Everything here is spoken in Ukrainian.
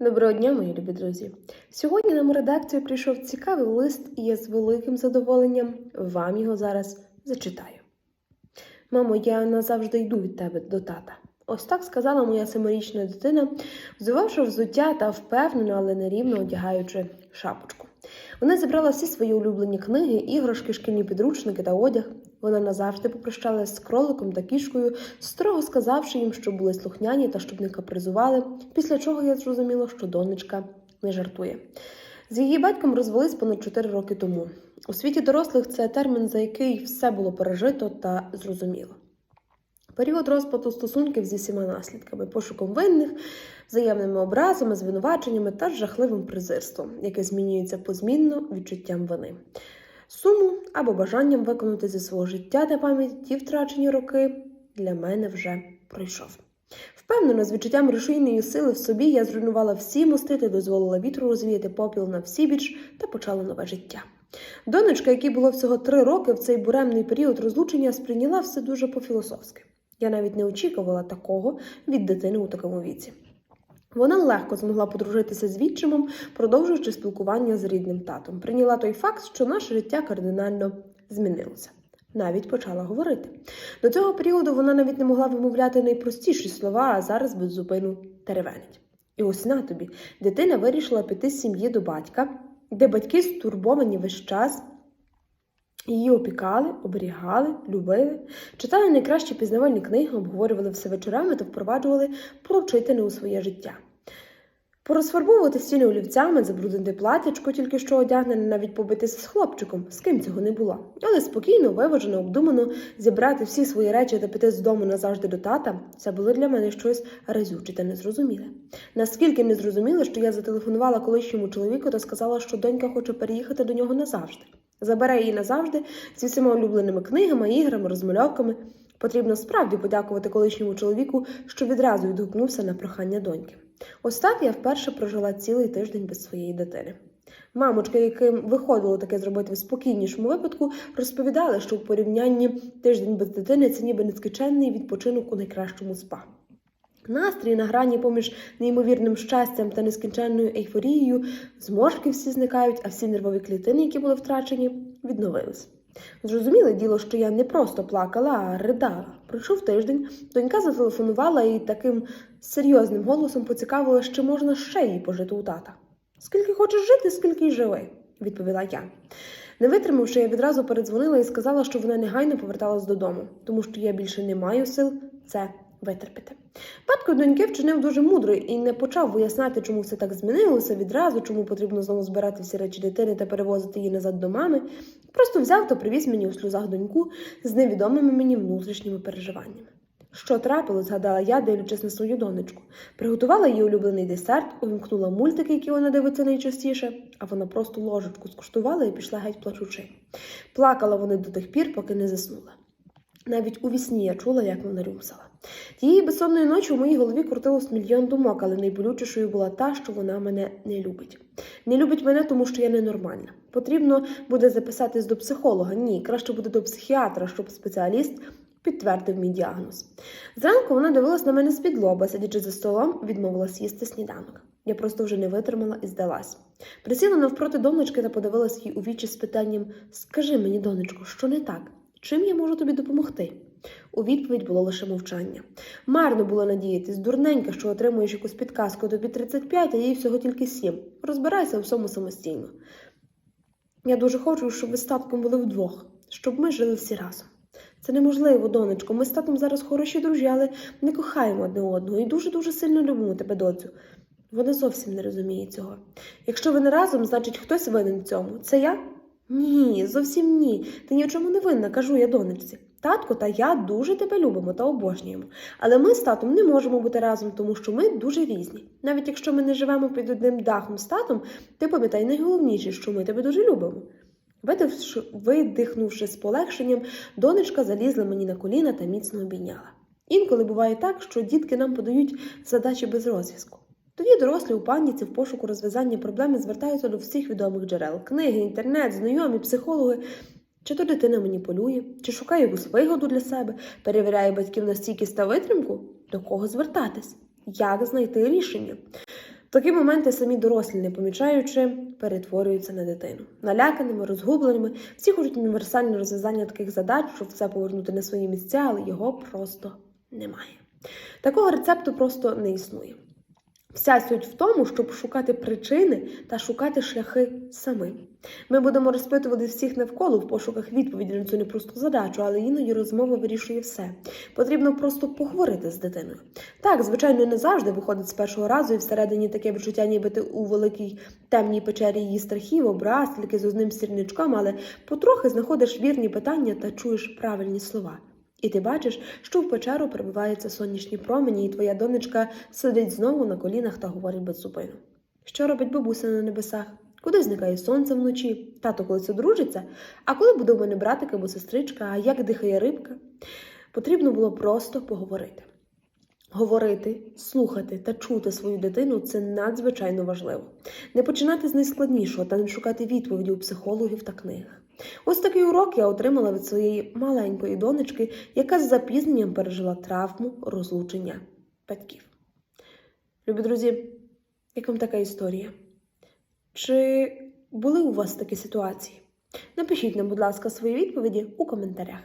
Доброго дня, мої любі друзі! Сьогодні нам у редакцію прийшов цікавий лист, і я з великим задоволенням вам його зараз зачитаю. Мамо, я назавжди йду від тебе до тата. Ось так сказала моя семирічна дитина, взувавши взуття та впевнено, але нерівно одягаючи шапочку. Вона зібрала всі свої улюблені книги, іграшки, шкільні підручники та одяг. Вона назавжди попрощалася з кроликом та кішкою, строго сказавши їм, щоб були слухняні та щоб не капризували, після чого я зрозуміла, що донечка не жартує. З її батьком розвелись понад 4 роки тому. У світі дорослих це термін, за який все було пережито та зрозуміло. Період розпаду стосунків зі всіма наслідками, пошуком винних, взаємними образами, звинуваченнями та жахливим презирством, яке змінюється позмінно відчуттям вини. Суму або бажанням виконати зі свого життя та пам'яті ті втрачені роки для мене вже пройшов. Впевнено, з відчуттям рушійної сили в собі я зруйнувала всі мости та дозволила вітру розвіяти попіл на всі біч та почала нове життя. Донечка, якій було всього три роки, в цей буремний період розлучення сприйняла все дуже по-філософськи. Я навіть не очікувала такого від дитини у такому віці. Вона легко змогла подружитися з відчимом, продовжуючи спілкування з рідним татом. Прийняла той факт, що наше життя кардинально змінилося. Навіть почала говорити. До цього періоду вона навіть не могла вимовляти найпростіші слова, а зараз без зупину теревенить. І ось на тобі дитина вирішила піти з сім'ї до батька, де батьки стурбовані весь час. Її опікали, оберігали, любили, читали найкращі пізнавальні книги, обговорювали все вечорами та впроваджували поручителя у своє життя. Порозфарбовувати стіни олівцями, забруднити платячко, тільки що одягнене, навіть побитися з хлопчиком, з ким цього не було. Але спокійно, виважено, обдумано зібрати всі свої речі та піти з дому назавжди до тата, це було для мене щось разюче та незрозуміле. Наскільки незрозуміле, що я зателефонувала колишньому чоловіку та сказала, що донька хоче переїхати до нього назавжди. Забере її назавжди зі всіма улюбленими книгами, іграми, розмальовками. Потрібно справді подякувати колишньому чоловіку, що відразу відгукнувся на прохання доньки. Ось так я вперше прожила цілий тиждень без своєї дитини. Мамочки, яким виходило таке зробити в спокійнішому випадку, розповідали, що в порівнянні тиждень без дитини це ніби нескінченний відпочинок у найкращому спа. Настрій на грані поміж неймовірним щастям та нескінченною ейфорією, зморшки всі зникають, а всі нервові клітини, які були втрачені, відновились. Зрозуміле діло, що я не просто плакала, а ридала. Пройшов тиждень, донька зателефонувала і таким серйозним голосом поцікавила, чи можна ще їй пожити у тата. Скільки хочеш жити, скільки й живи, відповіла я. Не витримавши, я відразу передзвонила і сказала, що вона негайно поверталась додому, тому що я більше не маю сил це витерпіти. Батько доньки вчинив дуже мудро і не почав виясняти, чому все так змінилося відразу, чому потрібно знову збирати всі речі дитини та перевозити її назад до мами. Просто взяв та привіз мені у сльозах доньку з невідомими мені внутрішніми переживаннями. Що трапилось, згадала я, дивлячись на свою донечку. Приготувала її улюблений десерт, увімкнула мультики, які вона дивиться найчастіше, а вона просто ложечку скуштувала і пішла геть плачучи. Плакала вони до тих пір, поки не заснула. Навіть у вісні я чула, як вона рюмсала. Тієї безсонної ночі у моїй голові крутилось мільйон думок, але найболючішою була та, що вона мене не любить. Не любить мене, тому що я ненормальна. Потрібно буде записатись до психолога. Ні, краще буде до психіатра, щоб спеціаліст підтвердив мій діагноз. Зранку вона дивилась на мене з-під лоба, сидячи за столом, відмовилась їсти сніданок. Я просто вже не витримала і здалась. Присіла навпроти донечки та подивилась їй у вічі з питанням Скажи мені, донечко, що не так? Чим я можу тобі допомогти? У відповідь було лише мовчання. Марно було надіятись, дурненька, що отримуєш якусь підказку тобі 35, а їй всього тільки 7. Розбирайся у всьому самостійно. Я дуже хочу, щоб ви з татком були вдвох, щоб ми жили всі разом. Це неможливо, донечко. Ми з татом зараз хороші друзі, але не кохаємо одне одного і дуже-дуже сильно любимо тебе, доцю. Вона зовсім не розуміє цього. Якщо ви не разом, значить хтось винен в цьому. Це я? Ні, зовсім ні. Ти ні в чому не винна, кажу я донечці. Татко та я дуже тебе любимо та обожнюємо. Але ми з татом не можемо бути разом, тому що ми дуже різні. Навіть якщо ми не живемо під одним дахом з татом, ти пам'ятай найголовніше, що ми тебе дуже любимо. Видихнувши, з полегшенням, донечка залізла мені на коліна та міцно обійняла. Інколи буває так, що дітки нам подають задачі без розв'язку. Тоді дорослі у паніці в пошуку розв'язання проблеми звертаються до всіх відомих джерел книги, інтернет, знайомі, психологи. Чи то дитина маніпулює, чи шукає якусь вигоду для себе, перевіряє батьків на стійкість та витримку, до кого звертатись, як знайти рішення. В такі моменти самі дорослі, не помічаючи, перетворюються на дитину. Наляканими, розгубленими, всі хочуть універсальне розв'язання таких задач, щоб все повернути на свої місця, але його просто немає. Такого рецепту просто не існує. Вся суть в тому, щоб шукати причини та шукати шляхи самим. Ми будемо розпитувати всіх навколо в пошуках відповіді на цю непросту задачу, але іноді розмова вирішує все. Потрібно просто поговорити з дитиною. Так, звичайно, не завжди виходить з першого разу, і всередині таке відчуття, ніби ти у великій темній печері її страхів, образ, тільки з одним сірничком, але потрохи знаходиш вірні питання та чуєш правильні слова. І ти бачиш, що в печеру прибиваються сонячні промені, і твоя донечка сидить знову на колінах та говорить без зупину. Що робить бабуся на небесах? Куди зникає сонце вночі? Тато колись одружиться? А коли буде у мене братик або сестричка, а як дихає рибка? Потрібно було просто поговорити. Говорити, слухати та чути свою дитину це надзвичайно важливо. Не починати з найскладнішого та не шукати відповіді у психологів та книгах. Ось такий урок я отримала від своєї маленької донечки, яка з запізненням пережила травму розлучення батьків. Любі друзі, як вам така історія? Чи були у вас такі ситуації? Напишіть нам, будь ласка, свої відповіді у коментарях.